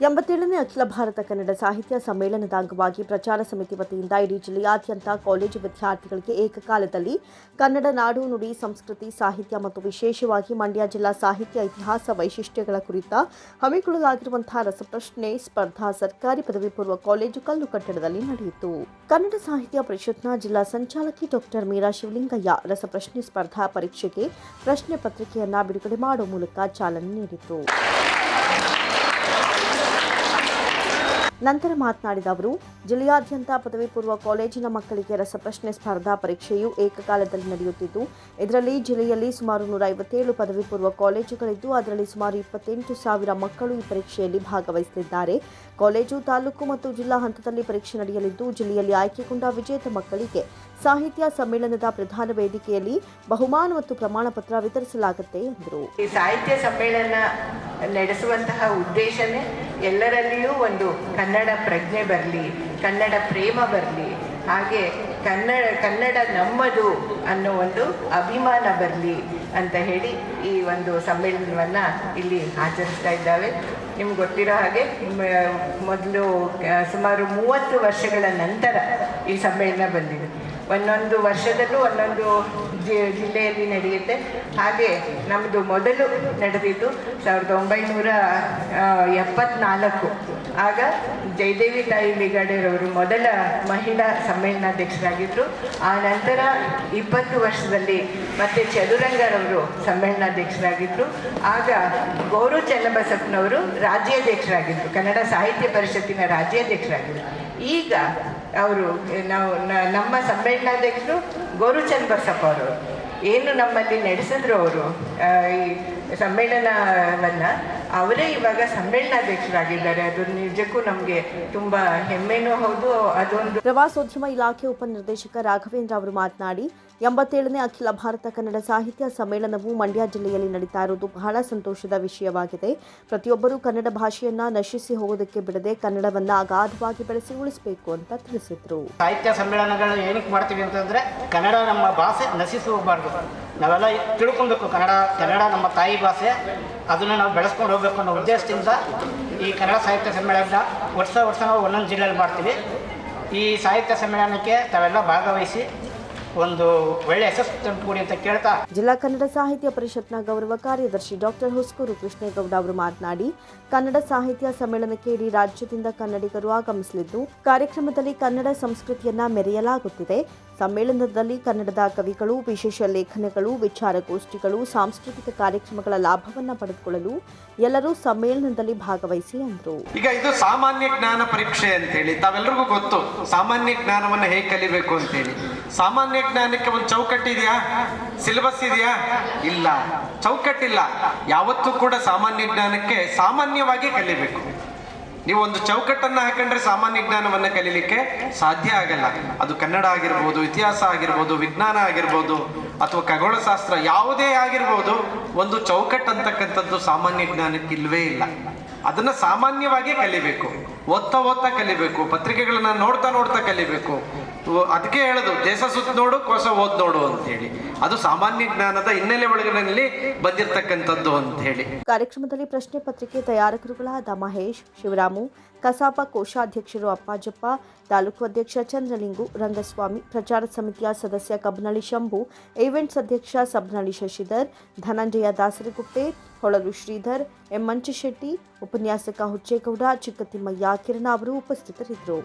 ಎಂಬತ್ತೇಳನೇ ಅಖಿಲ ಭಾರತ ಕನ್ನಡ ಸಾಹಿತ್ಯ ಸಮ್ಮೇಳನದ ಅಂಗವಾಗಿ ಪ್ರಚಾರ ಸಮಿತಿ ವತಿಯಿಂದ ಇಡೀ ಜಿಲ್ಲೆಯಾದ್ಯಂತ ಕಾಲೇಜು ವಿದ್ಯಾರ್ಥಿಗಳಿಗೆ ಏಕಕಾಲದಲ್ಲಿ ಕನ್ನಡ ನಾಡು ನುಡಿ ಸಂಸ್ಕೃತಿ ಸಾಹಿತ್ಯ ಮತ್ತು ವಿಶೇಷವಾಗಿ ಮಂಡ್ಯ ಜಿಲ್ಲಾ ಸಾಹಿತ್ಯ ಇತಿಹಾಸ ವೈಶಿಷ್ಟ್ಯಗಳ ಕುರಿತ ಹಮ್ಮಿಕೊಳ್ಳಲಾಗಿರುವಂತಹ ರಸಪ್ರಶ್ನೆ ಸ್ಪರ್ಧಾ ಸರ್ಕಾರಿ ಪದವಿ ಪೂರ್ವ ಕಾಲೇಜು ಕಲ್ಲು ಕಟ್ಟಡದಲ್ಲಿ ನಡೆಯಿತು. ಕನ್ನಡ ಸಾಹಿತ್ಯ ಪರಿಷತ್ನ ಜಿಲ್ಲಾ ಸಂಚಾಲಕಿ ಡಾಕ್ಟರ್ ಮೀರಾ ಶಿವಲಿಂಗಯ್ಯ ರಸಪ್ರಶ್ನೆ ಸ್ಪರ್ಧಾ ಪರೀಕ್ಷೆಗೆ ಪ್ರಶ್ನೆ ಪತ್ರಿಕೆಯನ್ನ ಬಿಡುಗಡೆ ಮಾಡುವ ಮೂಲಕ ಚಾಲನೆ ನೀಡಿದರು. ನಂತರ ಮಾತನಾಡಿದ ಅವರು, ಜಿಲ್ಲೆಯಾದ್ಯಂತ ಪದವಿ ಪೂರ್ವ ಕಾಲೇಜಿನ ಮಕ್ಕಳಿಗೆ ರಸಪ್ರಶ್ನೆ ಸ್ಪರ್ಧಾ ಪರೀಕ್ಷೆಯು ಏಕಕಾಲದಲ್ಲಿ ನಡೆಯುತ್ತಿದ್ದು, ಇದರಲ್ಲಿ ಜಿಲ್ಲೆಯಲ್ಲಿ ಸುಮಾರು ನೂರ ಐವತ್ತೇಳು ಪದವಿ ಪೂರ್ವ ಕಾಲೇಜುಗಳಿದ್ದು, ಅದರಲ್ಲಿ ಸುಮಾರು ಇಪ್ಪತ್ತೆಂಟು ಸಾವಿರ ಮಕ್ಕಳು ಈ ಪರೀಕ್ಷೆಯಲ್ಲಿ ಭಾಗವಹಿಸಲಿದ್ದಾರೆ ಕಾಲೇಜು ತಾಲೂಕು ಮತ್ತು ಜಿಲ್ಲಾ ಹಂತದಲ್ಲಿ ಪರೀಕ್ಷೆ ನಡೆಯಲಿದ್ದು, ಜಿಲ್ಲೆಯಲ್ಲಿ ಆಯ್ಕೆಗೊಂಡ ವಿಜೇತ ಮಕ್ಕಳಿಗೆ ಸಾಹಿತ್ಯ ಸಮ್ಮೇಳನದ ಪ್ರಧಾನ ವೇದಿಕೆಯಲ್ಲಿ ಬಹುಮಾನ ಮತ್ತು ಪ್ರಮಾಣ ಪತ್ರ ವಿತರಿಸಲಾಗುತ್ತೆ ಎಂದರು. ಈ ಸಾಹಿತ್ಯ ಸಮ್ಮೇಳನ ನಡೆಸುವಂತಹ ಉದ್ದೇಶನೇ ಎಲ್ಲರಲ್ಲಿಯೂ ಒಂದು ಕನ್ನಡ ಪ್ರಜ್ಞೆ ಬರಲಿ, ಕನ್ನಡ ಪ್ರೇಮ ಬರಲಿ, ಹಾಗೆ ಕನ್ನಡ ಕನ್ನಡ ನಮ್ಮದು ಅನ್ನೋ ಒಂದು ಅಭಿಮಾನ ಬರಲಿ ಅಂತ ಹೇಳಿ ಈ ಒಂದು ಸಮ್ಮೇಳನವನ್ನು ಇಲ್ಲಿ ಆಚರಿಸ್ತಾ ಇದ್ದಾವೆ. ನಿಮ್ಗೆ ಗೊತ್ತಿರೋ ಹಾಗೆ ಮೊದಲು ಸುಮಾರು ಮೂವತ್ತು ವರ್ಷಗಳ ನಂತರ ಈ ಸಮ್ಮೇಳನ ಬಂದಿದೆ. ಒಂದೊಂದು ವರ್ಷದಲ್ಲೂ ಒಂದೊಂದು ಜಿಲ್ಲೆಯಲ್ಲಿ ನಡೆಯುತ್ತೆ. ಹಾಗೆ ನಮ್ಮದು ಮೊದಲು ನಡೆದಿದ್ದು ಸಾವಿರದ ಒಂಬೈನೂರ ಎಪ್ಪತ್ನಾಲ್ಕು. ಆಗ ಜಯದೇವಿ ತಾಯಿ ಬಿಗಾಡೆರವರು ಮೊದಲ ಮಹಿಳಾ ಸಮ್ಮೇಳನಾಧ್ಯಕ್ಷರಾಗಿದ್ದರು ಆ ನಂತರ ಇಪ್ಪತ್ತು ವರ್ಷದಲ್ಲಿ ಮತ್ತೆ ಚದುರಂಗರವರು ಸಮ್ಮೇಳನಾಧ್ಯಕ್ಷರಾಗಿದ್ದರು ಆಗ ಗೌರವ್ ಚನ್ನಬಸಪ್ಪನವರು ರಾಜ್ಯಾಧ್ಯಕ್ಷರಾಗಿದ್ದರು ಕನ್ನಡ ಸಾಹಿತ್ಯ ಪರಿಷತ್ತಿನ ರಾಜ್ಯಾಧ್ಯಕ್ಷರಾಗಿದ್ದರು ಈಗ ಅವರು ನಾವು ನಮ್ಮ ಸಮ್ಮೇಳನಾಧ್ಯಕ್ಷರು ಗೋರುಚಂದ್ ಬಸಪ್ಪ ಅವರು. ಏನು ನಮ್ಮಲ್ಲಿ ನಡೆಸಿದ್ರು ಅವರು ಈ ಸಮ್ಮೇಳನವನ್ನು ಅವರೇ ಇವಾಗ ಸಮ್ಮೇಳನಾಧ್ಯಕ್ಷರಾಗಿದ್ದಾರೆ. ಅದು ನಿಜಕ್ಕೂ ನಮಗೆ ತುಂಬಾ ಹೆಮ್ಮೆನೂ ಹೌದು ಅದೊಂದು ಪ್ರವಾಸೋದ್ಯಮ ಇಲಾಖೆ ಉಪನಿರ್ದೇಶಕ ರಾಘವೇಂದ್ರ ಅವರು ಮಾತನಾಡಿ ಎಂಬತ್ತೇಳನೇ ಅಖಿಲ ಭಾರತ ಕನ್ನಡ ಸಾಹಿತ್ಯ ಸಮ್ಮೇಳನವು ಮಂಡ್ಯ ಜಿಲ್ಲೆಯಲ್ಲಿ ನಡೀತಾ ಇರುವುದು ಬಹಳ ಸಂತೋಷದ ವಿಷಯವಾಗಿದೆ. ಪ್ರತಿಯೊಬ್ಬರೂ ಕನ್ನಡ ಭಾಷೆಯನ್ನ ನಶಿಸಿ ಹೋಗೋದಕ್ಕೆ ಬಿಡದೆ ಕನ್ನಡವನ್ನ ಅಗಾಧವಾಗಿ ಬೆಳೆಸಿ ಉಳಿಸಬೇಕು ಅಂತ ತಿಳಿಸಿದ್ರು. ಸಾಹಿತ್ಯ ಸಮ್ಮೇಳನಗಳು ಏನಕ್ಕೆ ಮಾಡ್ತೀವಿ ಅಂತಂದ್ರೆ ಕನ್ನಡ ನಮ್ಮ ಭಾಷೆ ನಶಿಸಿ ಹೋಗಬಾರ್ದು. ನಾವೆಲ್ಲ ತಿಳ್ಕೊಬೇಕು ಕನ್ನಡ ಕನ್ನಡ ನಮ್ಮ ತಾಯಿ ಭಾಷೆ. ಅದನ್ನು ನಾವು ಬೆಳೆಸ್ಕೊಂಡು ಹೋಗ್ಬೇಕು ಅನ್ನೋ ಉದ್ದೇಶದಿಂದ ಈ ಕನ್ನಡ ಸಾಹಿತ್ಯ ಸಮ್ಮೇಳನ ವರ್ಷ ವರ್ಷ ನಾವು ಒಂದೊಂದು ಜಿಲ್ಲೆಯಲ್ಲಿ ಮಾಡ್ತೀವಿ. ಈ ಸಾಹಿತ್ಯ ಸಮ್ಮೇಳನಕ್ಕೆ ತಾವೆಲ್ಲ ಭಾಗವಹಿಸಿ ಒಂದು ಒಳ್ಳೆಯ ಯಶಸ್ಸು ಕೂಡಿ ಅಂತ ಕೇಳ್ತಾ. ಜಿಲ್ಲಾ ಕನ್ನಡ ಸಾಹಿತ್ಯ ಪರಿಷತ್ನ ಗೌರವ ಕಾರ್ಯದರ್ಶಿ ಡಾಕ್ಟರ್ ಹುಸ್ಕೂರು ಕೃಷ್ಣೇಗೌಡ ಅವರು ಮಾತನಾಡಿ ಕನ್ನಡ ಸಾಹಿತ್ಯ ಸಮ್ಮೇಳನಕ್ಕೆ ಇಡೀ ರಾಜ್ಯದಿಂದ ಕನ್ನಡಿಗರು ಆಗಮಿಸಲಿದ್ದು ಕಾರ್ಯಕ್ರಮದಲ್ಲಿ ಕನ್ನಡ ಸಂಸ್ಕೃತಿಯನ್ನ ಮೆರೆಯಲಾಗುತ್ತಿದೆ. ಸಮ್ಮೇಳನದಲ್ಲಿ ಕನ್ನಡದ ಕವಿಗಳು ವಿಶೇಷ ಲೇಖನಗಳು ವಿಚಾರಗೋಷ್ಠಿಗಳು ಸಾಂಸ್ಕೃತಿಕ ಕಾರ್ಯಕ್ರಮಗಳ ಲಾಭವನ್ನ ಪಡೆದುಕೊಳ್ಳಲು ಎಲ್ಲರೂ ಸಮ್ಮೇಳನದಲ್ಲಿ ಭಾಗವಹಿಸಿ ಎಂದರು ಈಗ ಇದು ಸಾಮಾನ್ಯ ಜ್ಞಾನ ಪರೀಕ್ಷೆ ಅಂತೇಳಿ ತಾವೆಲ್ಲರಿಗೂ ಗೊತ್ತು ಸಾಮಾನ್ಯ ಜ್ಞಾನವನ್ನು ಹೇಗೆ ಕಲಿಬೇಕು ಅಂತೇಳಿ. ಸಾಮಾನ್ಯ ಜ್ಞಾನಕ್ಕೆ ಒಂದು ಚೌಕಟ್ಟಿದೆಯಾ ಸಿಲೆಬಸ್ ಇದೆಯಾ? ಇಲ್ಲ. ಚೌಕಟ್ಟಿಲ್ಲ. ಯಾವತ್ತೂ ಕೂಡ ಸಾಮಾನ್ಯ ಜ್ಞಾನಕ್ಕೆ ಸಾಮಾನ್ಯವಾಗಿ ಕಲಿಬೇಕು. ನೀವು ಒಂದು ಚೌಕಟ್ಟನ್ನು ಹಾಕೊಂಡ್ರೆ ಸಾಮಾನ್ಯ ಜ್ಞಾನವನ್ನು ಕಲೀಲಿಕ್ಕೆ ಸಾಧ್ಯ ಆಗಲ್ಲ. ಅದು ಕನ್ನಡ ಆಗಿರ್ಬೋದು, ಇತಿಹಾಸ ಆಗಿರ್ಬೋದು, ವಿಜ್ಞಾನ ಆಗಿರ್ಬೋದು, ಅಥವಾ ಖಗೋಳಶಾಸ್ತ್ರ ಯಾವುದೇ ಆಗಿರ್ಬೋದು, ಒಂದು ಚೌಕಟ್ಟು ಅಂತಕ್ಕಂಥದ್ದು ಸಾಮಾನ್ಯ ಜ್ಞಾನಕ್ಕೆ ಇಲ್ವೇ ಇಲ್ಲ. ಅದನ್ನ ಸಾಮಾನ್ಯವಾಗಿ ಕಲಿಬೇಕು. ಓದ್ತಾ ಓದ್ತಾ ಕಲಿಬೇಕು, ಪತ್ರಿಕೆಗಳನ್ನ ನೋಡ್ತಾ ನೋಡ್ತಾ ಕಲಿಬೇಕು. ಅದಕ್ಕೆ ಹೇಳೋದು, ದೇಶ ಸುತ್ತ ನೋಡು, ಕೋಶ ಓದ್ ನೋಡು ಅಂತ ಹೇಳಿ ಅದು ಸಾಮಾನ್ಯ ಜ್ಞಾನದ ಹಿನ್ನೆಲೆ ಒಳಗಿನಲ್ಲಿ ಬಂದಿರತಕ್ಕಂಥದ್ದು ಅಂತ ಹೇಳಿ ಕಾರ್ಯಕ್ರಮದಲ್ಲಿ ಪ್ರಶ್ನೆ ಪತ್ರಿಕೆ ತಯಾರಕರುಗಳಾದ ಮಹೇಶ್, ಶಿವರಾಮು, ಕಸಾಪ ಕೋಶಾಧ್ಯಕ್ಷರು ಅಪ್ಪಾಜಪ್ಪ ತಾಲೂಕು ಅಧ್ಯಕ್ಷ ಚಂದ್ರಲಿಂಗು, ರಂಗಸ್ವಾಮಿ, ಪ್ರಚಾರ ಸಮಿತಿಯ ಸದಸ್ಯ ಕಬ್ನಳ್ಳಿ ಶಂಭು ಈವೆಂಟ್ಸ್ ಅಧ್ಯಕ್ಷ ಸಬ್ನಳ್ಳಿ ಶಶಿಧರ್, ಧನಂಜಯ ದಾಸರಗುಪ್ಪೆ ಹೊಳಲು ಶ್ರೀಧರ್, ಎಂ ಮಂಚಶೆಟ್ಟಿ ಉಪನ್ಯಾಸಕ ಹುಚ್ಚೇಗೌಡ, ಚಿಕ್ಕತಿಮ್ಮಯ್ಯ ಕಿರಣ ಅವರು ಉಪಸ್ಥಿತರಿದ್ದರು.